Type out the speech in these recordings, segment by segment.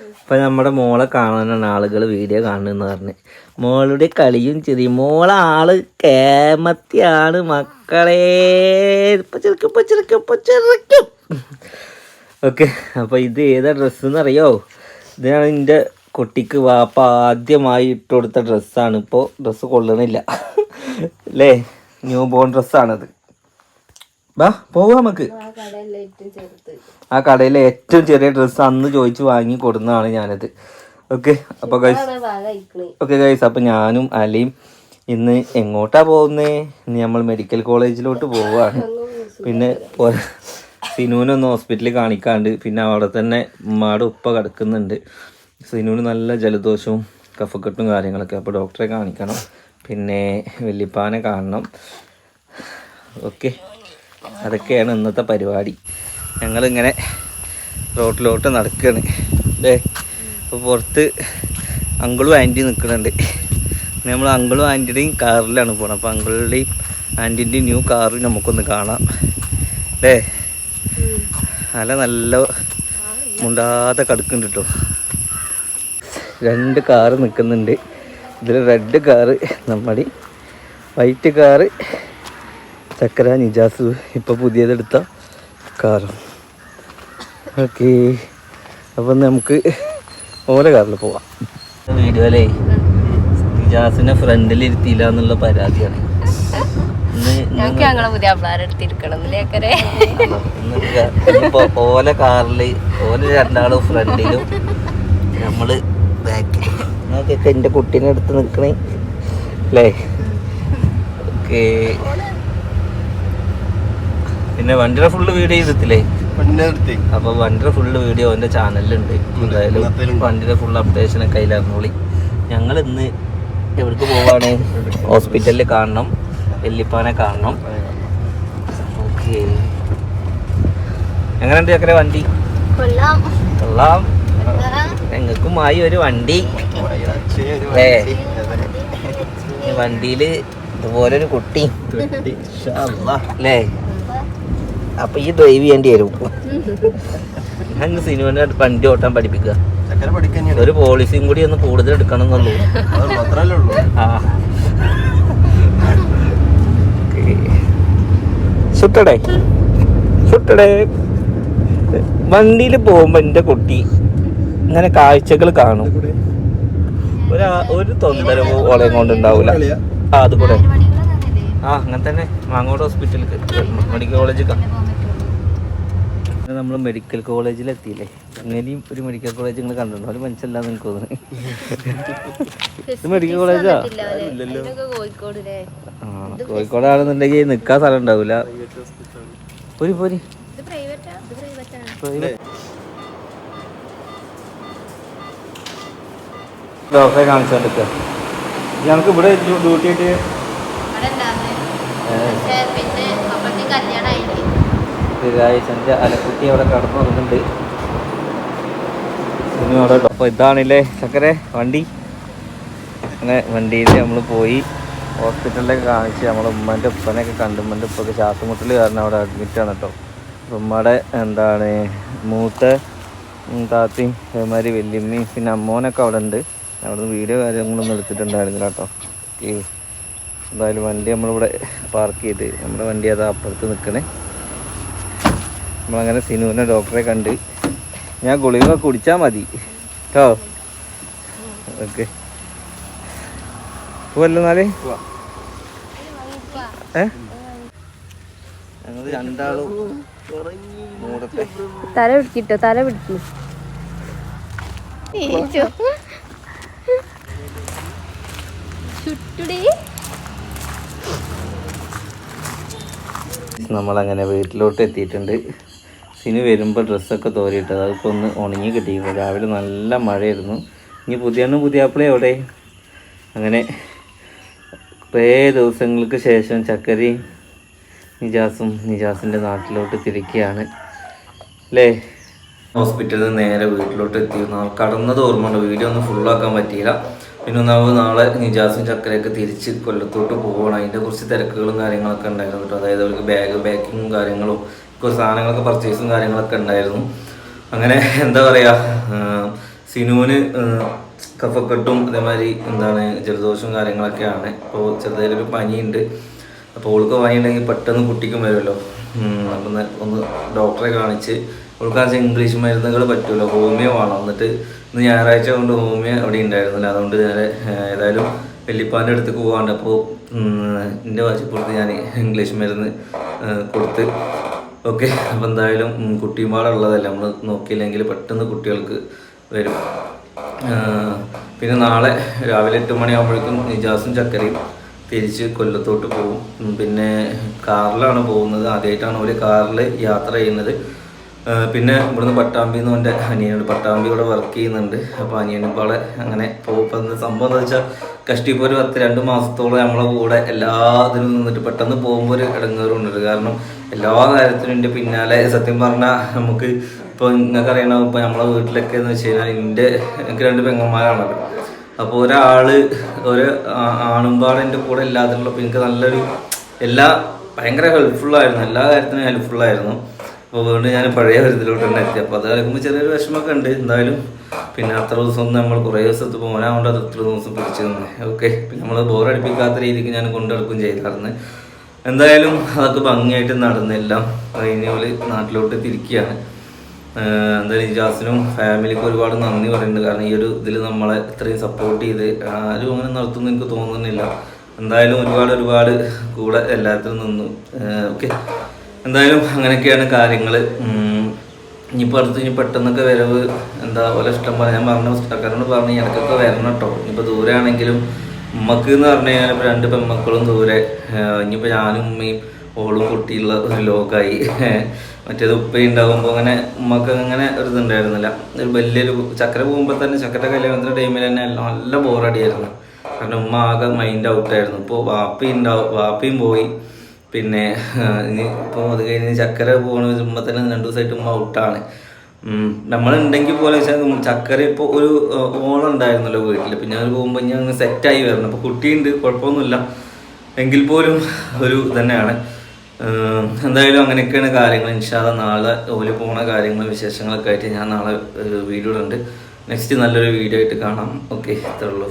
ഇപ്പൊ നമ്മുടെ മോളെ കാണാനാണ് ആളുകൾ വീഡിയോ കാണുന്നതെന്ന് പറഞ്ഞ്. മോളുടെ കളിയും ചെറിയ ആൾ കേമത്തിയാണ് മക്കളെ. ഓക്കെ അപ്പൊ ഇത് ഏതാ ഡ്രസ്സ് എന്നറിയോ? ഇതാണ് എന്റെ കുട്ടിക്ക് വാപ്പ ആദ്യമായി ഇട്ട് കൊടുത്ത ഡ്രസ്സാണ് ഇപ്പോൾ ഡ്രസ്സ് കൊള്ളണില്ല. അല്ലേ? ന്യൂ ബോൺ ഡ്രസ്സാണത് വാ പോവാ നമുക്ക്. ആ കടയിലെ ഏറ്റവും ചെറിയ ഡ്രസ്സ് അന്ന് ചോദിച്ചു വാങ്ങി കൊടുന്നതാണ് ഞാനത്. ഓക്കെ അപ്പൊ ഗൈസ് ഓക്കെ ഗൈസ് അപ്പൊ ഞാനും അലയും ഇന്ന് എങ്ങോട്ടാ പോകുന്നേ? ഇന്ന് നമ്മൾ മെഡിക്കൽ കോളേജിലോട്ട് പോവാണ്. പിന്നെ സിനുവിനൊന്ന് ഹോസ്പിറ്റലിൽ കാണിക്കാണ്ട് പിന്നെ അവിടെ തന്നെ ഉമ്മാടെ ഉപ്പ കിടക്കുന്നുണ്ട്. സിനുവിന് നല്ല ജലദോഷവും കഫക്കെട്ടും കാര്യങ്ങളൊക്കെ. അപ്പോൾ ഡോക്ടറെ കാണിക്കണം. പിന്നെ വല്യപ്പാനെ കാണണം. ഓക്കെ അതൊക്കെയാണ് ഇന്നത്തെ പരിപാടി. ഞങ്ങളിങ്ങനെ റോട്ടിലോട്ട് നടക്കുകയാണ് അല്ലേ അപ്പോൾ പുറത്ത് അങ്കിളും ആന്റി നിൽക്കുന്നുണ്ട് നമ്മൾ അങ്കിളും ആന്റിയുടെയും കാറിലാണ് പോകുന്നത് അപ്പോൾ അങ്കിളുടെയും ആന്റിന്റെയും ന്യൂ കാർ നമുക്കൊന്ന് കാണാം. അല്ലേ അല്ല നല്ല മുണ്ടാതെ കടുക്കുന്നുണ്ട് കേട്ടോ. രണ്ട് കാറ് നിൽക്കുന്നുണ്ട് ഇതിൽ റെഡ് കാറ് നമ്മുടെ വൈറ്റ് കാറ് ചക്കര നിജാസ് ഇപ്പോൾ പുതിയതെടുത്ത കാറും ഓക്കെ. അപ്പം നമുക്ക് ഓരോ കാറിൽ പോവാം. വീഡിയോയിലേ നിജാസിനെ ഫ്രണ്ടിൽ ഇരുത്തിയില്ല എന്നുള്ള പരാതിയാണ്. ഞങ്ങൾക്ക് ഞങ്ങളെ പുതിയ പിള്ളേരെടുത്തിരിക്കണം ലേക്കരെ ഇപ്പൊ ഓല കാറിൽ ഓല രണ്ടാളും ഫ്രണ്ടിലും നമ്മൾ ബാക്കിൽ നോക്കിയൊക്കെ എന്റെ കുട്ടീനെ എടുത്ത് നിക്കണേ. അല്ലേ? ഓക്കെ. പിന്നെ വണ്ടിയുടെ ഫുള്ള് വീഡിയോ ചെയ്തിട്ടില്ലേ? അപ്പൊ വണ്ടിയുടെ ഫുള്ള് വീഡിയോ എന്റെ ചാനലിലുണ്ട്. എന്തായാലും വണ്ടിയുടെ ഫുൾ അപ്ഡേഷൻ ഒക്കെ ഞങ്ങൾ ഇന്ന് എവിടേക്ക് പോവാണ്? ഹോസ്പിറ്റലിൽ കാണണം. വെല്ലിപ്പാനെ കാണണം. ഓക്കെ. എങ്ങനെയുണ്ട് ചക്കര വണ്ടി? കൊള്ളാം. ഞങ്ങൾക്കും ആയി ഒരു വണ്ടി. ഏ ഈ വണ്ടിയിൽ ഇതുപോലെ ഒരു കുട്ടി. അല്ലേ? അപ്പൊ ഈ ഡ്രൈവ് ചെയ്യേണ്ടി വരും. ഞങ്ങൾ സിനിമ വണ്ടി ഓട്ടാൻ പഠിപ്പിക്കുക. ഒരു പോളിസിയും കൂടി ഒന്ന് കൂടുതൽ എടുക്കണം എന്നുള്ളൂ ആ. സുട്ടടേ. സുട്ടടേ. വണ്ടിയിൽ പോകുമ്പോ എന്റെ കുട്ടി ഇങ്ങനെ കാഴ്ചകൾ കാണും. ഒരു ഒരു തൊന്തരവോ ഓളയും കൊണ്ട് ഉണ്ടാവൂല ആ അത് കൂടെ ആ അങ്ങനെ തന്നെ. മാങ്ങോട് ഹോസ്പിറ്റലിൽ മെഡിക്കൽ കോളേജിൽ നമ്മൾ മെഡിക്കൽ കോളേജിലെത്തിയില്ലേ അങ്ങനെയും ഒരു മെഡിക്കൽ കോളേജ് നിങ്ങൾ കണ്ടിട്ടുണ്ടോ? അത് മനസ്സിലാന്ന് എനിക്ക് തോന്നുന്നു. ഇത് മെഡിക്കൽ കോളേജാ കോഴിക്കോട് ആ കോഴിക്കോടാണെന്നുണ്ടെങ്കിൽ നിൽക്കാൻ സ്ഥലം ഉണ്ടാവില്ല പോരി പോരി. ഇത് പ്രൈവറ്റാ ഇത് പ്രൈവറ്റാണ് ഡോക്ടറെ കാണിച്ചോണ്ടിരിക്കുക ഞങ്ങൾക്ക് ഇവിടെ ഡ്യൂട്ടി പക്ഷേ പിന്നെ അപ്പഴത്തേക്ക് തിരാഴ്ചന്റെ അലക്കുട്ടി അവിടെ കടന്നുറങ്ങുന്നുണ്ട് അവിടെ ഇതാണില്ലേ ചക്കര വണ്ടി. അങ്ങനെ വണ്ടിയിൽ നമ്മൾ പോയി. ഹോസ്പിറ്റലിലൊക്കെ കാണിച്ച് നമ്മളെ ഉമ്മന്റെ ഉപ്പനെയൊക്കെ കണ്ടു. ഉമ്മന്റെ ഉപ്പൊക്കെ ശ്വാസമുട്ടൽ കാരണം അവിടെ അഡ്മിറ്റാണ് കേട്ടോ ഉമ്മയുടെ എന്താണ് മൂത്ത താത്തയും അതേമാതിരി വല്യമ്മയും പിന്നെ അമ്മോനൊക്കെ അവിടെ ഉണ്ട്. അവിടെ നിന്ന് വീഡിയോ കാര്യങ്ങളൊന്നും എടുത്തിട്ടുണ്ടായിരുന്നില്ല കേട്ടോ ഈ എന്തായാലും വണ്ടി നമ്മളിവിടെ പാർക്ക് ചെയ്ത്. നമ്മുടെ വണ്ടി അത് അപ്പുറത്ത് നിൽക്കണേ നമ്മളങ്ങനെ സിനുവിനെ ഡോക്ടറെ കണ്ട് ഞാൻ ഗുളിക കുടിച്ചാൽ മതി. കേട്ടോ ഓക്കെ. പോവല്ലോ എന്നാലേ ഏ? ഞങ്ങൾ രണ്ടാളും മൂടത്തെ തല പിടിക്കിട്ടോ തല പിടിക്കും. ചുട്ടുടി. നമ്മളങ്ങനെ വീട്ടിലോട്ട് എത്തിയിട്ടുണ്ട്. സിനു വരുമ്പോൾ ഡ്രസ്സൊക്കെ തോരിയിട്ടത് അതൊക്കെ ഒന്ന് ഉണങ്ങി കിട്ടിയിരുന്നു രാവിലെ നല്ല മഴയായിരുന്നു. ഇനി പുതിയണ്ണും പുതിയാപ്പിളെ എവിടെ? അങ്ങനെ കുറേ ദിവസങ്ങൾക്ക് ശേഷം ചക്കരി നിജാസും നിജാസിന്റെ നാട്ടിലോട്ട് തിരിക്കുകയാണ്. അല്ലേ? ഹോസ്പിറ്റലിൽ നിന്ന് നേരെ വീട്ടിലോട്ട് എത്തി നാളെ കടന്നത് ഓർമ്മയുണ്ട്. വീഡിയോ ഒന്നും ഫുള്ളാക്കാൻ പറ്റിയില്ല. പിന്നെ ഒന്നാമത് നാളെ നിജാസും ചക്കരയൊക്കെ തിരിച്ച് കൊല്ലത്തോട്ട് പോകണം അതിന്റെ കുറച്ച് തിരക്കുകളും കാര്യങ്ങളൊക്കെ ഉണ്ടായിരുന്നു കേട്ടോ. അതായത് അവർക്ക് ബാഗ് പാക്കിങ്ങും കാര്യങ്ങളും സാധനങ്ങളൊക്കെ പർച്ചേസും കാര്യങ്ങളൊക്കെ ഉണ്ടായിരുന്നു. അങ്ങനെ എന്താ പറയുക സിനുവിന് കഫക്കെട്ടും അതേമാതിരി എന്താണ് ജലദോഷവും കാര്യങ്ങളൊക്കെയാണ്. അപ്പോൾ ചെറുതായൊരു പനിയുണ്ട്. അപ്പോൾ ഓൾക്ക് പനി ഉണ്ടെങ്കിൽ പെട്ടെന്ന് കുട്ടിക്കും വരുമല്ലോ. അപ്പം ഒന്ന് ഡോക്ടറെ കാണിച്ച് ഓൾക്കാണെന്ന് ഇംഗ്ലീഷ് മരുന്നുകൾ പറ്റുമല്ലോ ഹോമിയോ വേണം. എന്നിട്ട് ഇന്ന് ഞായറാഴ്ച കൊണ്ട് ഹോമിയോ അവിടെ ഉണ്ടായിരുന്നില്ല. അതുകൊണ്ട് ഞാൻ ഏതായാലും വെല്ലിപ്പാന്റെ അടുത്തേക്ക് പോകാണ്ട് അപ്പോൾ എന്റെ വാശിപ്പുറത്ത് ഞാൻ ഇംഗ്ലീഷ് മരുന്ന് കൊടുത്ത് ഓക്കെ അപ്പോൾ എന്തായാലും ഉള്ളതല്ല? നമ്മൾ നോക്കിയില്ലെങ്കിൽ പെട്ടെന്ന് കുട്ടികൾക്ക് വരും. പിന്നെ നാളെ രാവിലെ എട്ട് മണിയാകുമ്പോഴേക്കും നിജാസും ചക്കരയും തിരിച്ച് കൊല്ലത്തോട്ട് പോകും പിന്നെ കാറിലാണ് പോകുന്നത്. ആദ്യമായിട്ടാണ് ഒരു കാറിൽ യാത്ര ചെയ്യുന്നത്. പിന്നെ ഇവിടുന്ന് പട്ടാമ്പി എന്ന് എന്റെ അനിയനുണ്ട്. പട്ടാമ്പി ഇവിടെ വർക്ക് ചെയ്യുന്നുണ്ട്. അപ്പോൾ അനിയനും പാടെ അങ്ങനെ പോകുന്ന സംഭവം എന്താ വെച്ചാൽ കഷ്ടിപ്പോൾ ഒരു പത്ത് രണ്ട് മാസത്തോളം നമ്മളെ കൂടെ എല്ലാത്തിനും നിന്നിട്ട് പെട്ടെന്ന് പോകുമ്പോൾ ഒരു ഇടങ്ങേറുണ്ട്. കാരണം എല്ലാ കാര്യത്തിനും എന്റെ പിന്നാലെ സത്യം പറഞ്ഞാൽ നമുക്ക് ഇപ്പോൾ നിങ്ങൾക്ക് അറിയണ ഇപ്പോൾ നമ്മളെ വീട്ടിലൊക്കെ എന്ന് വെച്ച് കഴിഞ്ഞാൽ എന്റെ എനിക്ക് രണ്ട് പെങ്ങന്മാരാണല്ലോ. അപ്പോൾ ഒരാൾ ഒരു ആണുമ്പാട് എന്റെ കൂടെ എല്ലാത്തിനുള്ള എനിക്ക് നല്ലൊരു എല്ലാ ഭയങ്കര ഹെൽപ്ഫുള്ളായിരുന്നു എല്ലാ കാര്യത്തിനും ഹെൽപ്ഫുള്ളായിരുന്നു വീണ്ടും ഞാൻ പഴയ തരത്തിലോട്ട് തന്നെ എത്തി. അപ്പോൾ അത് കേൾക്കുമ്പോൾ ചെറിയൊരു വിഷമമൊക്കെ ഉണ്ട് എന്തായാലും. പിന്നെ അത്ര ദിവസം നമ്മൾ കുറേ ദിവസത്ത് പോകാനാവേണ്ട അത് എത്ര ദിവസം പിടിച്ചു തന്നെ ഓക്കെ പിന്നെ നമ്മൾ ബോറടിപ്പിക്കാത്ത രീതിക്ക് ഞാൻ കൊണ്ടെടുക്കും ചെയ്തായിരുന്നു. എന്തായാലും അതൊക്കെ ഭംഗിയായിട്ട് നടന്നെല്ലാം. കഴിഞ്ഞ പോലെ നാട്ടിലോട്ട് തിരിക്കുകയാണ്. എന്തായാലും ഇജാസിനും ഫാമിലിക്കും ഒരുപാട് നന്ദി പറയുന്നുണ്ട്. കാരണം ഈ ഒരു ഇതിൽ നമ്മളെ ഇത്രയും സപ്പോർട്ട് ചെയ്ത് ആരും അങ്ങനെ നടത്തുമെന്ന് എനിക്ക് തോന്നുന്നില്ല. എന്തായാലും ഒരുപാട് ഒരുപാട് കൂടെ എല്ലാത്തിനും നിന്നു. ഓക്കെ. എന്തായാലും അങ്ങനെയൊക്കെയാണ് കാര്യങ്ങൾ ഇനിയിപ്പോൾ അടുത്ത് ഇനി പെട്ടെന്നൊക്കെ വരവ് എന്താ പോലെ ഇഷ്ടം പോലെ ഞാൻ പറഞ്ഞ പുസ്തകക്കാരോട് പറഞ്ഞു എനിക്കൊക്കെ വരണം കേട്ടോ. ഇനിയിപ്പോൾ ദൂരെ ആണെങ്കിലും ഉമ്മക്ക് എന്ന് പറഞ്ഞു കഴിഞ്ഞാൽ ഇപ്പോൾ രണ്ട് പെമ്മക്കളും ദൂരെ. ഇനിയിപ്പോൾ ഞാനും ഉമ്മയും ഓളും കുട്ടിയുള്ള ഒരു ലോകമായി മറ്റേത് ഉപ്പ ഉണ്ടാകുമ്പോൾ അങ്ങനെ ഉമ്മക്ക് അങ്ങനെ ഒരു ഇതുണ്ടായിരുന്നില്ല. ഒരു വലിയൊരു ചക്കര പോകുമ്പോൾ തന്നെ ചക്കര കല്യാണത്തിന്റെ ടൈമിൽ തന്നെ നല്ല ബോറടിയായിരുന്നു കാരണം ഉമ്മ ആകെ മൈൻഡ് ഔട്ടായിരുന്നു ഇപ്പോൾ വാപ്പി ഉണ്ടാവും വാപ്പിയും പോയി. പിന്നെ ഇനി ഇപ്പോൾ അത് കഴിഞ്ഞ് ചക്കര പോകണ വരുമ്പോൾ തന്നെ രണ്ടു ദിവസമായിട്ട് ഉമ്മ ഔട്ടാണ്. നമ്മളുണ്ടെങ്കിൽ പോലെ വെച്ചാൽ ചക്കര ഇപ്പോൾ ഒരു ഓണം ഉണ്ടായിരുന്നല്ലോ വീട്ടിൽ പിന്നെ അത് പോകുമ്പോൾ ഞാൻ സെറ്റായി വരണം. അപ്പോൾ കുട്ടിയുണ്ട് കുഴപ്പമൊന്നുമില്ല. എങ്കിൽ പോലും ഒരു തന്നെയാണ്. എന്തായാലും അങ്ങനെയൊക്കെയാണ് കാര്യങ്ങൾ. ഇൻഷാല്ല നാളെ ഓൽ പോണ കാര്യങ്ങളും വിശേഷങ്ങളൊക്കെ ആയിട്ട് ഞാൻ നാളെ വീഡിയോ ഉണ്ട് നെക്സ്റ്റ് നല്ലൊരു വീഡിയോ ആയിട്ട് കാണാം. ഓക്കെ ഇത്രേ ഉള്ളൂ.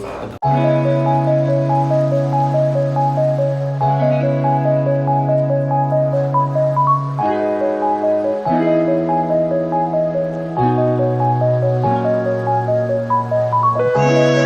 Música